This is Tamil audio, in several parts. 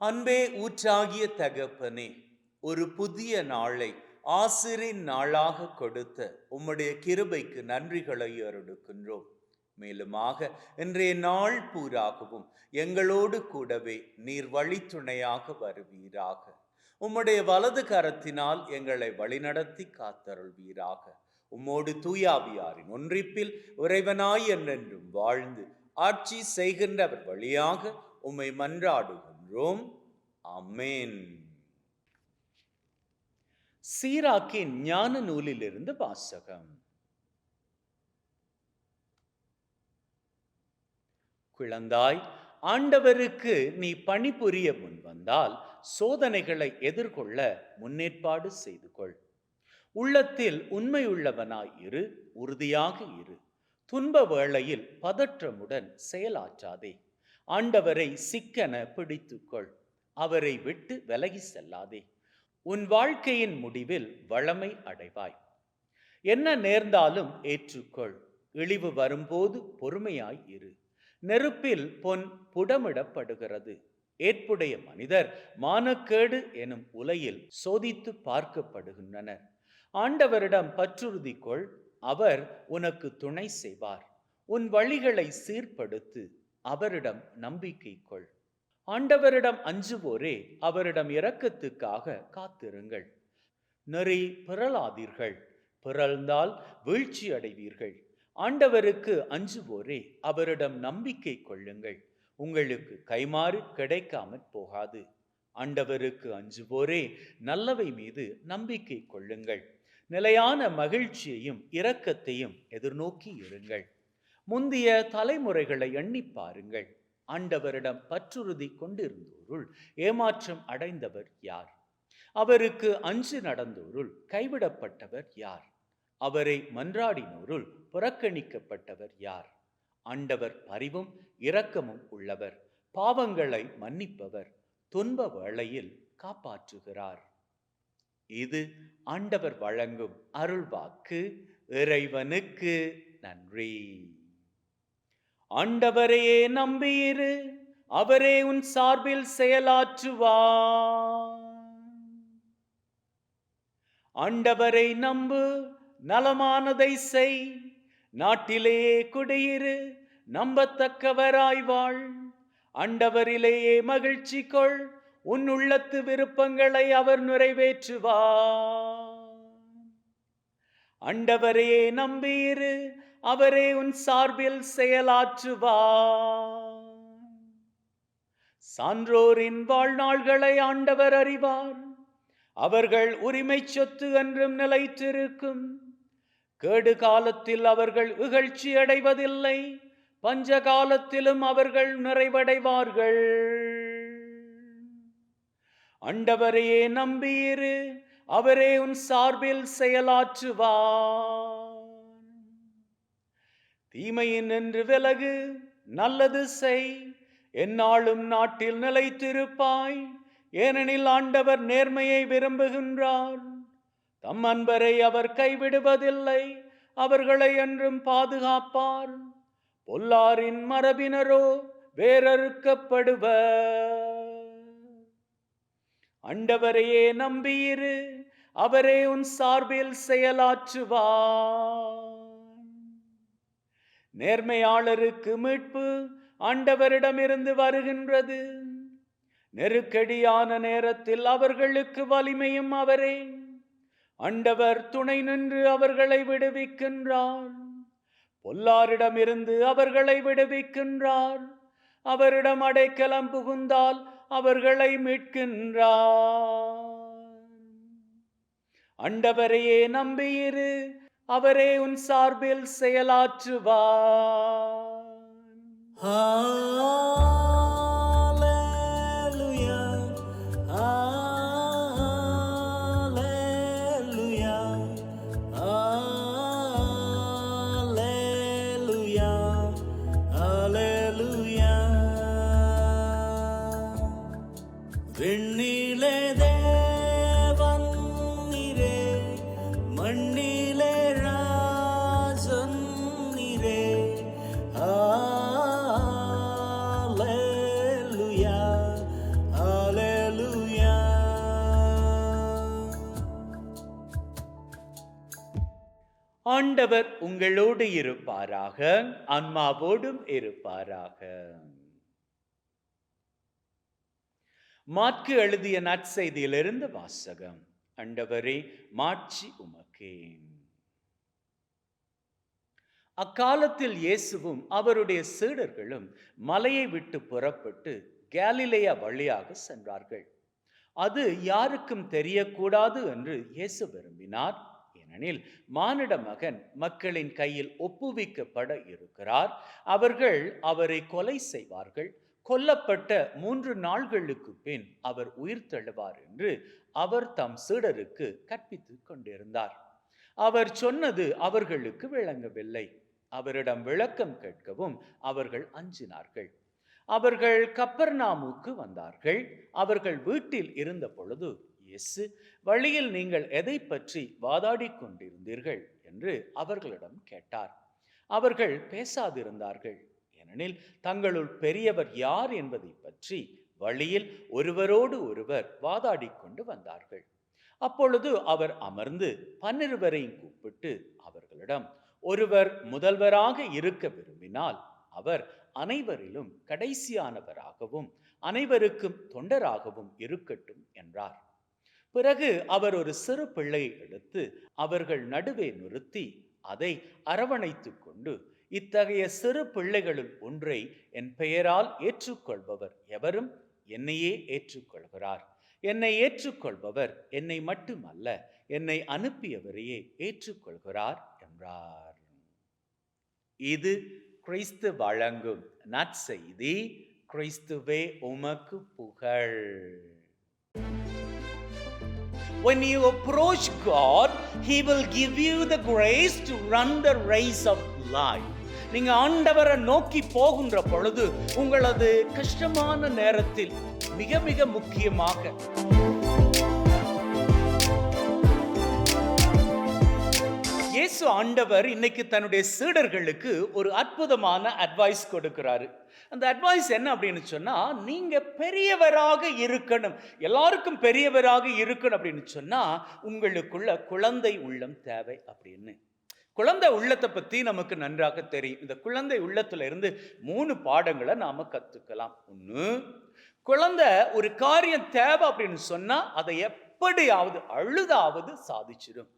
அன்பே ஊற்றாகிய தகப்பனே ஒரு புதிய நாளை ஆசிரின் நாளாக கொடுத்த உம்முடைய கிருபைக்கு நன்றிகளை அருடுக்கின்றோம் மேலுமாக இன்றைய நாள் பூராகவும் எங்களோடு கூடவே நீர் வழித்துணையாக வருவீராக. உம்முடைய வலது கரத்தினால் எங்களை வழிநடத்தி காத்தருள்வீராக. உம்மோடு தூயாவியாரின் ஒன்றிப்பில் உறைவனாய் என்றென்றும் வாழ்ந்து ஆட்சி செய்கின்றவர் வழியாக உம்மை மன்றாடுகின்றோம் அமேன் சீராக்கின் ஞான நூலிலிருந்து வாசகம். குழந்தாய் ஆண்டவருக்கு நீ பணிபுரிய முன் வந்தால் சோதனைகளை எதிர்கொள்ள முன்னேற்பாடு செய்து கொள் உள்ளத்தில் உண்மையுள்ளவனாய் இரு உறுதியாக இரு. துன்ப வேளையில் பதற்றமுடன் செயலாற்றாதே. ஆண்டவரை சிக்கன பிடித்துக்கொள். அவரை விட்டு விலகி செல்லாதே. உன் வாழ்க்கையின் முடிவில் வளமை அடைவாய். என்ன நேர்ந்தாலும் ஏற்றுக்கொள். இழிவு வரும்போது பொறுமையாய் இரு. நெருப்பில் பொன் புடமிடப்படுகிறது. ஏற்புடைய மனிதர் மானக்கேடு எனும் உலையில் சோதித்து பார்க்கப்படுகின்றனர். ஆண்டவரிடம் பற்றுறுதி கொள் அவர் உனக்கு துணை செய்வார். உன் வழிகளை சீர்படுத்து. அவரிடம் நம்பிக்கை கொள். ஆண்டவரிடம் அஞ்சுவோரே அவரிடம் இரக்கத்துக்காக காத்திருங்கள். நெறி பிறளாதீர்கள் பிறழ்ந்தால் வீழ்ச்சி அடைவீர்கள். ஆண்டவருக்கு அஞ்சுவோரே அவரிடம் நம்பிக்கை கொள்ளுங்கள். உங்களுக்கு கைமாறு கிடைக்காமற் போகாது. ஆண்டவருக்கு அஞ்சுவோரே நல்லவை மீது நம்பிக்கை கொள்ளுங்கள். நிலையான மகிழ்ச்சியையும் இரக்கத்தையும் எதிர்நோக்கி இருங்கள். முந்திய தலைமுறைகளை எண்ணி பாருங்கள். ஆண்டவரிடம் பற்றுறுதி கொண்டிருந்தோருள் ஏமாற்றம் அடைந்தவர் யார்? அவருக்கு அஞ்சு நடந்தோருள் கைவிடப்பட்டவர் யார்? அவரை மன்றாடினோருள் புறக்கணிக்கப்பட்டவர் யார்? ஆண்டவர் பரிவும் இரக்கமும் உள்ளவர் பாவங்களை மன்னிப்பவர் துன்ப வேளையில் காப்பாற்றுகிறார். இது ஆண்டவர் வழங்கும் அருள்வாக்கு. இறைவனுக்கு நன்றி. ஆண்டவரையே நம்பியிரு அவரே உன் சார்பில் செயலாற்றுவார். ஆண்டவரை நம்பு நலமானதை செய். நாட்டிலேயே குடியிரு நம்பத்தக்கவராய் வாழ். ஆண்டவரிலேயே மகிழ்ச்சி கொள். உன் உள்ளத்து விருப்பங்களை அவர் நிறைவேற்றுவார். அண்டவரையே நம்பியிரு அவரே உன் சார்பில் செயலாற்றுவார். சான்றோரின் வாழ்நாள்களை ஆண்டவர் அறிவார். அவர்கள் உரிமை சொத்து என்றும் நிலைத்திருக்கும். கேடு காலத்தில் அவர்கள் இகழ்ச்சி அடைவதில்லை. பஞ்ச காலத்திலும் அவர்கள் நிறைவடைவார்கள். அண்டவரையே நம்பியிரு. அவரே உன் சார்பில் செயலாற்றுவார். தீமையின் என்று விலகு நல்லது செய். என்னாலும் நாட்டில் நிலைத்திருப்பாய். ஏனெனில் ஆண்டவர் நேர்மையை விரும்புகின்றார். தம் அன்பரை அவர் கைவிடுவதில்லை அவர்களை என்றும் பாதுகாப்பார். பொல்லாரின் மரபினரோ வேறறுக்கப்படுவர். அண்டவரையே நம்பியிரு அவரே உன் சார்பில் செயலாற்றுவார். நேர்மையாளருக்கு மீட்பு ஆண்டவரிடமிருந்து வருகின்றது. நெருக்கடியான நேரத்தில் அவர்களுக்கு வலிமையும் அவரே. ஆண்டவர் துணை நின்று அவர்களை விடுவிக்கின்றார். பொல்லாரிடமிருந்து அவர்களை விடுவிக்கின்றார். அவரிடம் அடைக்கலம் புகுந்தால் அவர்களை மீட்கின்றார். அண்டவரையே நம்பியிரு அவரே உன் சார்பில் செயலாற்றுவார். ஆண்டவர் உங்களோடு இருப்பாராக ஆன்மாவோடும் இருப்பாராக. மாற்கு எழுதிய நற்செய்தியிலிருந்து வாசகம் அண்டவரே மாட்சி உமக்கே. அக்காலத்தில் இயேசுவும் அவருடைய சீடர்களும் மலையை விட்டு புறப்பட்டு கேலிலேயா வழியாக சென்றார்கள். அது யாருக்கும் தெரியக்கூடாது என்று இயேசு விரும்பினார். ஏனெனில் மானிட மகன் மக்களின் கையில் ஒப்புவிக்கப்பட இருக்கிறார். அவர்கள் அவரை கொலை செய்வார்கள். கொல்லப்பட்ட மூன்று நாள்களுக்கு பின் அவர் உயிர் தழுவார் என்று அவர் தம் சீடருக்கு கற்பித்து கொண்டிருந்தார். அவர் சொன்னது அவர்களுக்கு விளங்கவில்லை. அவரிடம் விளக்கம் கேட்கவும் அவர்கள் அஞ்சினார்கள். அவர்கள் கப்பர்நாமுக்கு வந்தார்கள். அவர்கள் வீட்டில் இருந்த பொழுது இயேசு வழியில் நீங்கள் எதை பற்றி வாதாடிக் கொண்டிருந்தீர்கள் என்று அவர்களிடம் கேட்டார். அவர்கள் பேசாதிருந்தார்கள். ஏனெனில் தங்களுள் பெரியவர் யார் என்பதை பற்றி வழியில் ஒருவரோடு ஒருவர் வாதாடி கொண்டு வந்தார்கள். அப்பொழுது அவர் அமர்ந்து பன்னிருவரையும் கூப்பிட்டு அவர்களிடம் ஒருவர் முதல்வராக இருக்க விரும்பினால் அவர் அனைவரிலும் கடைசியானவராகவும் அனைவருக்கும் தொண்டராகவும் இருக்கட்டும் என்றார். பிறகு அவர் ஒரு சிறு பிள்ளையை எடுத்து அவர்கள் நடுவே நிறுத்தி அதை அரவணைத்துக் கொண்டு இத்தகைய சிறு பிள்ளைகளுள் ஒன்றை என் பெயரால் ஏற்றுக்கொள்பவர் எவரும் என்னையே ஏற்றுக்கொள்கிறார். என்னை ஏற்றுக்கொள்பவர் என்னை மட்டுமல்ல என்னை அனுப்பியவரையே ஏற்றுக்கொள்கிறார் என்றார். இது கிறிஸ்து வழங்கும் நற்செய்தி. கிறிஸ்துவே உமக்கு புகழ். When you approach God, He will give you the grace to run the race of life. நீங்க ஆண்டவரை நோக்கி போகின்ற பொழுது உங்களது கஷ்டமான நேரத்தில் மிக மிக முக்கியமாக இயேசு ஆண்டவர் இன்னைக்கு தன்னுடைய சீடர்களுக்கு ஒரு அற்புதமான அட்வைஸ் கொடுக்கிறாரு. அந்த அட்வைஸ் என்ன அப்படின்னு சொன்னா நீங்க பெரியவராக இருக்கணும். எல்லாருக்கும் பெரியவராக இருக்கணும் அப்படின்னு சொன்னா உங்களுக்குள்ள குழந்தை உள்ளம் தேவை அப்படின்னு. குழந்தை உள்ளத்தை பத்தி நமக்கு நன்றாக தெரியும். இந்த குழந்தை உள்ளத்துல இருந்து மூணு பாடங்களை நாம கத்துக்கலாம். ஒன்று குழந்தை ஒரு காரியம் தேவை அப்படின்னு சொன்னா அதை எப்படியாவது அழுதாவது சாதிச்சிடும்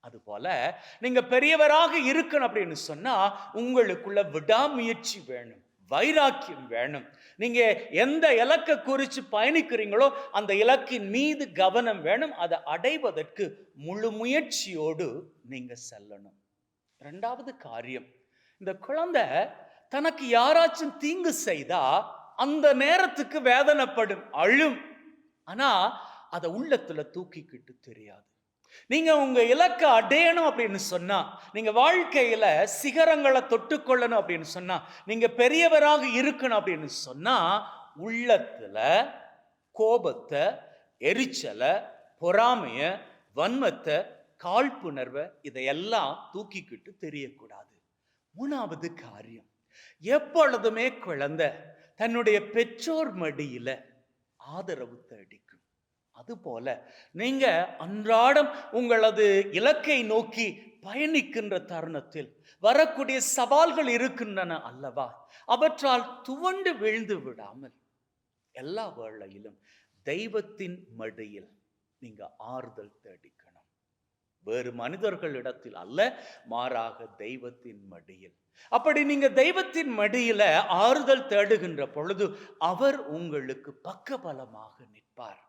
அதுபோல நீங்க பெரியவராக இருக்கணும் அப்படின்னு சொன்னா உங்களுக்குள்ள விடாமுயற்சி வேணும் வைராக்கியம் வேணும். நீங்க எந்த இலக்கை குறித்து பயணிக்கிறீங்களோ அந்த இலக்கின் மீது கவனம் வேணும். அதை அடைவதற்கு முழு முயற்சியோடு நீங்க செல்லணும். ரெண்டாவது காரியம் இந்த குழந்தை தனக்கு யாராச்சும் தீங்கு செய்தா அந்த நேரத்துக்கு வேதனைப்படும் அழும். ஆனா அதை உள்ளத்துல தூக்கிக்கிட்டு தெரியாது. நீங்க உங்க இலக்கை அடையணும் அப்படின்னு சொன்னா நீங்க வாழ்க்கையில சிகரங்களை தொட்டுக்கொள்ளணும் அப்படின்னு சொன்னா நீங்க பெரியவராக இருக்கணும் அப்படின்னு சொன்னா உள்ளத்துல கோபத்தை எரிச்சலை பொறாமையை வன்மத்தை காழ்ப்புணர்வை இதையெல்லாம் தூக்கிக்கிட்டு தெரியக்கூடாது. மூணாவது காரியம் எப்பொழுதுமே குழந்தை தன்னுடைய பெற்றோர் மடியில ஆதரவு தேடி அதுபோல நீங்க அன்றாடம் உங்களது இலக்கை நோக்கி பயணிக்கின்ற தருணத்தில் வரக்கூடிய சவால்கள் இருக்கின்றன அல்லவா? அவற்றால் துவண்டு விழுந்து விடாமல் எல்லா வேளையிலும் தெய்வத்தின் மடியில் நீங்க ஆறுதல் தேடிக்கணும். வேறு மனிதர்களிடத்தில் அல்ல மாறாக தெய்வத்தின் மடியில். அப்படி நீங்க தெய்வத்தின் மடியில ஆறுதல் தேடுகின்ற பொழுது அவர் உங்களுக்கு பக்கபலமாக நிற்பார்.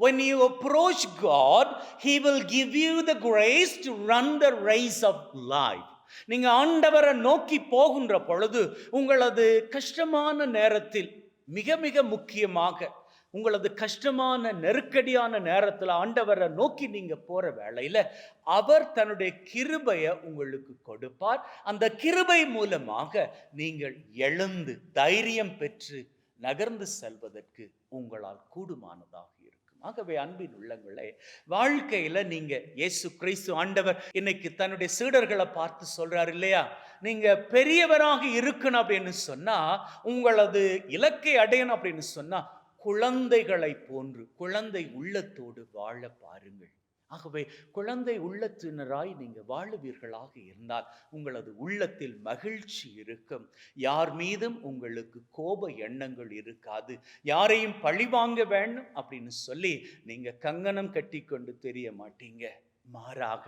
When you approach God, He will give you the grace to run the race of life. நீங்க ஆண்டவரை நோக்கி போகின்ற பொழுது உங்களது கஷ்டமான நேரத்தில் மிக மிக முக்கியமாக உங்களது கஷ்டமான நெருக்கடியான நேரத்தில் ஆண்டவரை நோக்கி நீங்க போற வேளையில அவர் தன்னுடைய கிருபையை உங்களுக்கு கொடுப்பார் அந்த கிருபை மூலமாக நீங்கள் எழுந்து தைரியம் பெற்று நகர்ந்து செல்வதற்கு உங்களால் கூடுமானதாக ஆகவே அன்பின் உள்ளங்களே வாழ்க்கையில நீங்க இயேசு கிறிஸ்து ஆண்டவர் இன்னைக்கு தன்னுடைய சீடர்களை பார்த்து சொல்றாரு இல்லையா? நீங்க பெரியவராக இருக்கணும் அப்படின்னு சொன்னா உங்களது இலக்கை அடையணும் அப்படின்னு சொன்னா குழந்தைகளை போன்று குழந்தை உள்ளத்தோடு வாழ பாருங்கள். ஆகவே குழந்தை உள்ளத்தினராய் நீங்கள் வாழுவீர்களாக இருந்தால் உங்களது உள்ளத்தில் மகிழ்ச்சி இருக்கும். யார் மீதும் உங்களுக்கு கோப எண்ணங்கள் இருக்காது. யாரையும் பழிவாங்க வேண்டும் அப்படின்னு சொல்லி நீங்க கங்கணம் கட்டி கொண்டு தெரிய மாட்டீங்க. மாறாக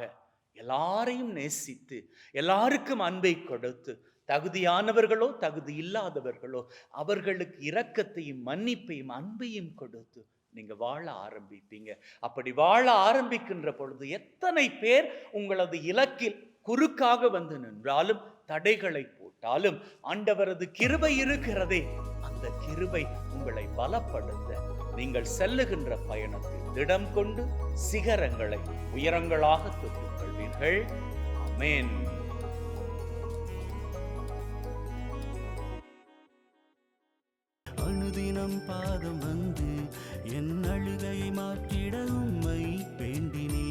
எல்லாரையும் நேசித்து எல்லாருக்கும் அன்பை கொடுத்து தகுதியானவர்களோ தகுதி இல்லாதவர்களோ அவர்களுக்கு இரக்கத்தையும் மன்னிப்பையும் அன்பையும் கொடுத்து நீங்க வாழ ஆரம்பிப்பீங்க. அப்படி வாழ ஆரம்பிக்கின்ற பொழுது எத்தனை பேர் உங்களது இலக்கில் குறுக்காக வந்து நின்றாலும் தடைகளை போட்டாலும் ஆண்டவரது கிருபை இருக்கிறதே அந்த கிருபை உங்களை பலப்படுத்த நீங்கள் செல்லுகின்ற பயணத்தில் திடம் கொண்டு சிகரங்களை உயரங்களாக தொட்டுக் கொள்வீர்கள். அமேன் அணுதினம் பாதம் வந்து என் அழுகையை மாற்றிட உம்மை வேண்டினே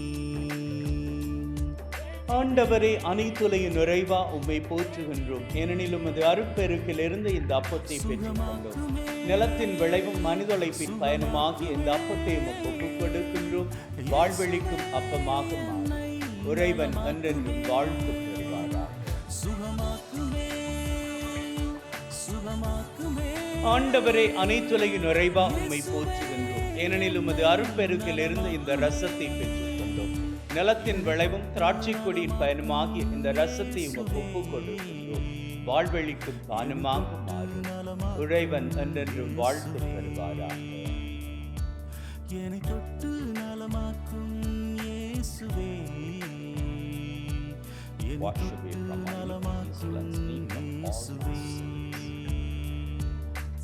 ஆண்டவரே அனைத்துலையும் நிறைவா உம்மை போற்றுகின்றோம். ஏனெனில் உமது அருப்பெருக்கிலிருந்து இந்த அப்பத்தை பெற்றுக்கொண்டோம். நிலத்தின் விளைவும் மனிதொழைப்பின் பயனுமாகி இந்த அப்பத்தை உமக்கு ஒப்புக் கொடுக்கின்றோம். வாழ்வழிக்கும் அப்பமாக உறைவன் என்றென்றும் வாழ்த்து ஆண்டவரே அனைத்துலகின் நிறைவா உம்மை போற்றுகின்றோம். ஏனெனில் உமது அருட்பெருக்கிலிருந்து இந்த ரசத்தை பெற்றுக்கொண்டோம். நிலத்தின் விளைவும் திராட்சை கொடியின் பயனுமாகிய இந்த ரசத்தை உமக்கு ஒப்புக் கொடுக்கின்றோம் வாழ்வழிக்கும் பானமாக மாறும். உழைவன் என்றென்றும் வாழ்த்து பெறுவாராக என்னை தொட்டு நலமாக்கும் இயேசுவே. Wash away தொட்டு from all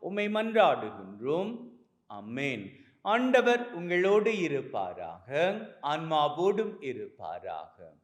உம்மை மன்றாடுகின்றோம். அம்மேன் ஆண்டவர் உங்களோடு இருப்பாராக. ஆன்மாவோடும் இருப்பாராக.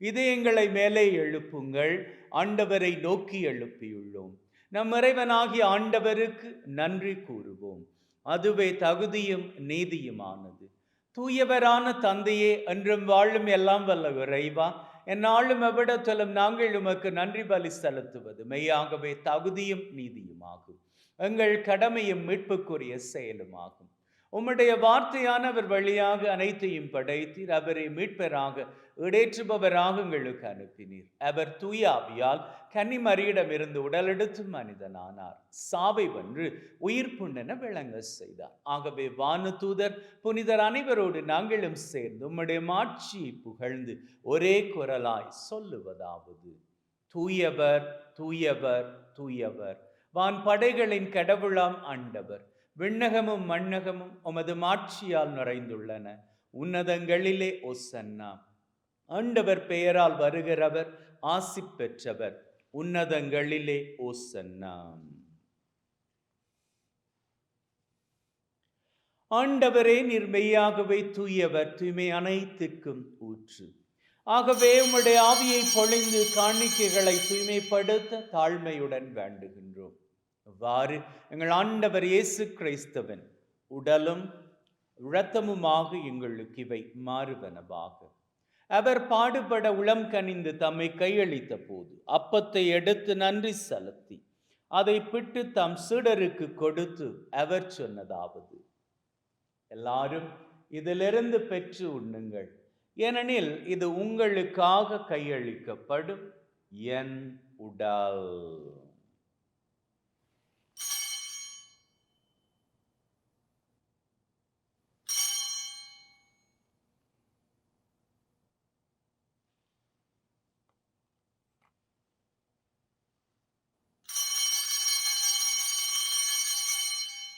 இதயங்களை மேலே எழுப்புங்கள். ஆண்டவரை நோக்கி எழுப்பியுள்ளோம். நம் இறைவனாகிய ஆண்டவருக்கு நன்றி கூறுவோம். அதுவே தகுதியும் நீதியுமானது. தூயவரான தந்தையே என்றும் வாழும் எல்லாம் வல்ல இறைவா. என்னாலும் எவ்விடத்திலும் நாங்கள் உமக்கு நன்றி பலி செலுத்துவது மெய்யாகவே தகுதியும் நீதியுமாகும். எங்கள் கடமையும் மீட்புக்குரிய செயலுமாகும். உம்முடைய வார்த்தையானவர் வழியாக அனைத்தையும் படைத்தீர். அவரை மீட்பராக இடேற்றுபவராக எங்களுக்கு அனுப்பினீர். அவர் தூயாவியால் கன்னிமரியிடமிருந்து உடலெடுத்து மனிதனானார். சாவை வென்று உயிர் புண்ணென விளங்க செய்தார். ஆகவே வானு தூதர் புனிதர் அனைவரோடு நாங்களும் சேர்ந்து உம்முடைய மாட்சியை புகழ்ந்து ஒரே குரலாய் சொல்லுவதாவது. தூயவர் தூயவர் தூயவர். வான் படைகளின் கடவுளாம் ஆண்டவர். விண்ணகமும் மண்ணகமும் உமது மாட்சியால் நிறைந்துள்ளன. உன்னதங்களிலே ஒசன்னா. ஆண்டவர் பெயரால் வருகிறவர் ஆசி பெற்றவர். உன்னதங்களிலே ஓசன்னா ஆண்டவரே நீர் மெய்யாகவே தூயவர் தூய்மை அனைத்துக்கும் ஊற்று. ஆகவே உம்முடைய ஆவியை பொழிந்து காணிக்கைகளை தூய்மைப்படுத்த தாழ்மையுடன் வேண்டுகின்றோம். அவ்வாறு எங்கள் ஆண்டவர் இயேசு கிறிஸ்தவன் உடலும் இரத்தமுமாக எங்களுக்கு இவை மாறுவனவாக. அவர் பாடுபட உளம் கனிந்து தம்மை கையளித்த போது அப்பத்தை எடுத்து நன்றி செலுத்தி அதை பிட்டு தம் சீடருக்கு கொடுத்து அவர் சொன்னதாவது எல்லாரும் இதிலிருந்து பெற்று உண்ணுங்கள். ஏனெனில் இது உங்களுக்காக கையளிக்கப்படும் என் உடல்.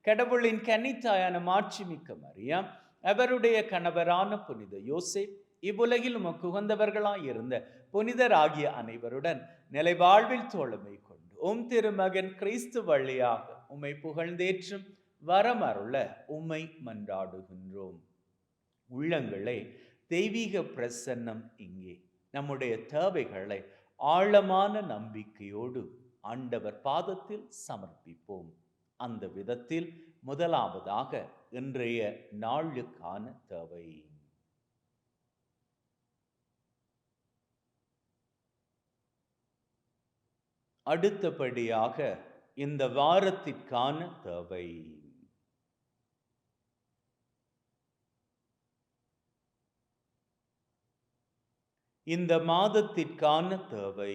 கடவுளின் கன்னித்தாயான மாட்சிமிக்க மரியாம் அவருடைய கணவரான புனித யோசே இவ்வுலகில் உமக்கு உகந்தவர்களாய் இருந்த புனிதராகிய அனைவருடன் நிலைவாழ்வில் தோழமை கொண்டு உம் திருமகன் கிறிஸ்து வழியாக உம்மை புகழ்ந்தேற்றும் வரமருள உம்மை மன்றாடுகின்றோம். உள்ளங்களே தெய்வீக பிரசன்னம் இங்கே. நம்முடைய தேவைகளை ஆழமான நம்பிக்கையோடு ஆண்டவர் பாதத்தில் சமர்ப்பிப்போம். அந்த விதத்தில் முதலாவதாக இன்றைய நாளுக்கான தேவை. அடுத்தபடியாக இந்த வாரத்திற்கான தேவை. இந்த மாதத்திற்கான தேவை.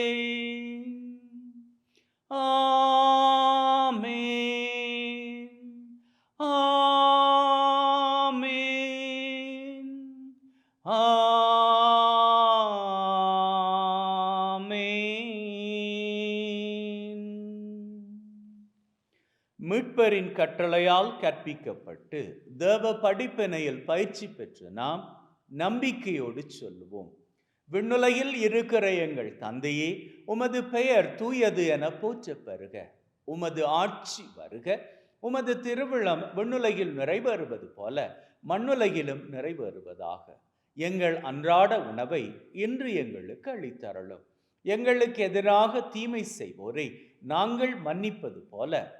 கர்த்தரின் கட்டளையால் கற்பிக்கப்பட்டு தேவ படிப்பினையில் பயிற்சி பெற்று நாம் நம்பிக்கையோடு சொல்லுவோம். விண்ணுலையில் இருக்கிற எங்கள் தந்தையே உமது பெயர் தூயது என போற்றப் பெறுக உமது ஆட்சி வருக. உமது திருவிழம் விண்ணுலகில் நிறைவேறுவது போல மண்ணுலகிலும் நிறைவேறுவதாக. எங்கள் அன்றாட உணவை இன்று எங்களுக்கு அளித்தரலும் எங்களுக்கு எதிராக தீமை செய்வோரை நாங்கள் மன்னிப்பது போல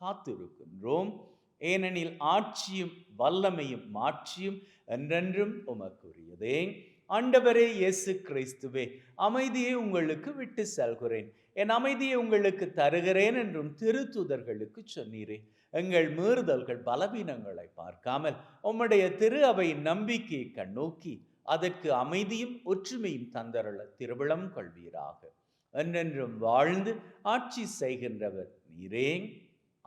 காத்திருக்கின்றோம். ஏனெனில் ஆட்சியும் வல்லமையும் மாட்சியும் என்றென்றும் உமக்குரியதே. ஆண்டவரே இயேசு கிறிஸ்துவே அமைதியை உங்களுக்கு விட்டு செல்கிறேன். என் அமைதியை உங்களுக்கு தருகிறேன் என்றும் திருத்துதர்களுக்கு சொன்னீரே. எங்கள் மீறுதல்கள் பலவீனங்களை பார்க்காமல் உம்முடைய திரு அவையின் நம்பிக்கையை கண்ணோக்கி அதற்கு அமைதியும் ஒற்றுமையும் தந்தருள திருவிழம் கொள்வீராக. என்றென்றும் வாழ்ந்து ஆட்சி செய்கின்றவர் நீரே.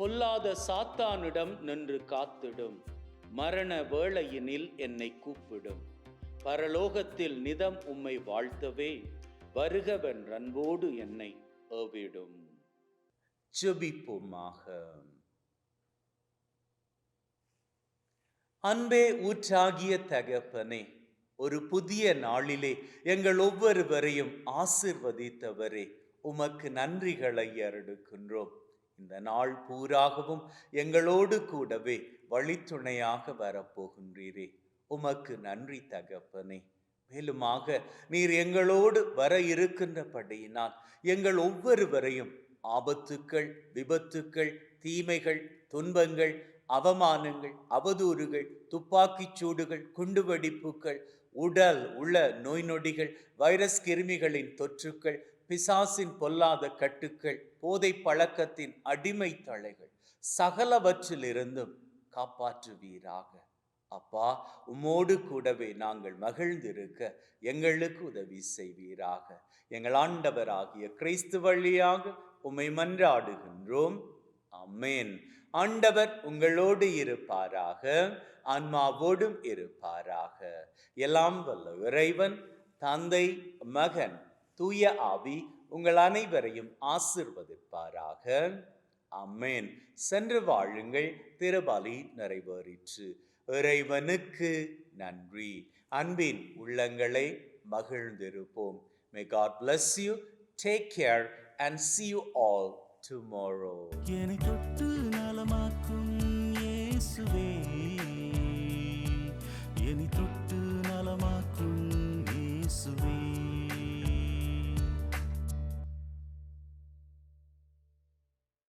பொல்லாத சாத்தானிடம் நின்று காத்திடும். மரண வேளையினில் என்னை கூப்பிடும். பரலோகத்தில் நிதம் உம்மை வாழ்த்தவே வருகவன் அன்போடு என்னை ஏவிடும். ஜெபிப்போமாக. அன்பே ஊற்றாகிய தகப்பனே ஒரு புதிய நாளிலே எங்கள் ஒவ்வொருவரையும் ஆசிர்வதித்தவரே உமக்கு நன்றிகளை அருடுக்கின்றோம் இந்த நாள் பூராகவும் எங்களோடு கூடவே வழித்துணையாக வரப்போகின்றீரே. உமக்கு நன்றி தகப்பனே. மேலுமாக நீர் எங்களோடு வர இருக்கின்றபடியினால் எங்கள் ஒவ்வொருவரையும் ஆபத்துக்கள் விபத்துக்கள் தீமைகள் துன்பங்கள் அவமானங்கள் அவதூறுகள் துப்பாக்கிச் சூடுகள் குண்டுவெடிப்புகள் உடல் உள்ள நோய் நொடிகள் வைரஸ் கிருமிகளின் தொற்றுக்கள் பிசாசின் பொல்லாத கட்டுக்கள் போதை பழக்கத்தின் அடிமை தலைகள் சகலவற்றிலிருந்தும் காப்பாற்றுவீராக. அப்பா உம்மோடு கூடவே நாங்கள் மகிழ்ந்திருக்க எங்களுக்கு உதவி செய்வீராக. எங்கள் ஆண்டவராகிய கிறிஸ்து வழியாக உம்மை மன்றாடுகின்றோம். அம்மேன் ஆண்டவர் உங்களோடு இருப்பாராக ஆன்மாவோடும் இருப்பாராக. எல்லாம் வல்ல இறைவன் தந்தை மகன் தூய ஆவி உங்கள் அனைவரையும் ஆசிர்வதிப்பாராக. அம்மேன் சென்று வாழுங்கள் திருபலி நிறைவேறிற்று. இறைவனுக்கு நன்றி. அன்பின் உள்ளங்களை மகிழ்ந்திருப்போம். May God bless you take care and see you all tomorrow என்னை தொட்டு நலமாக்கும் இயேசுவே. என்னை தொட்டு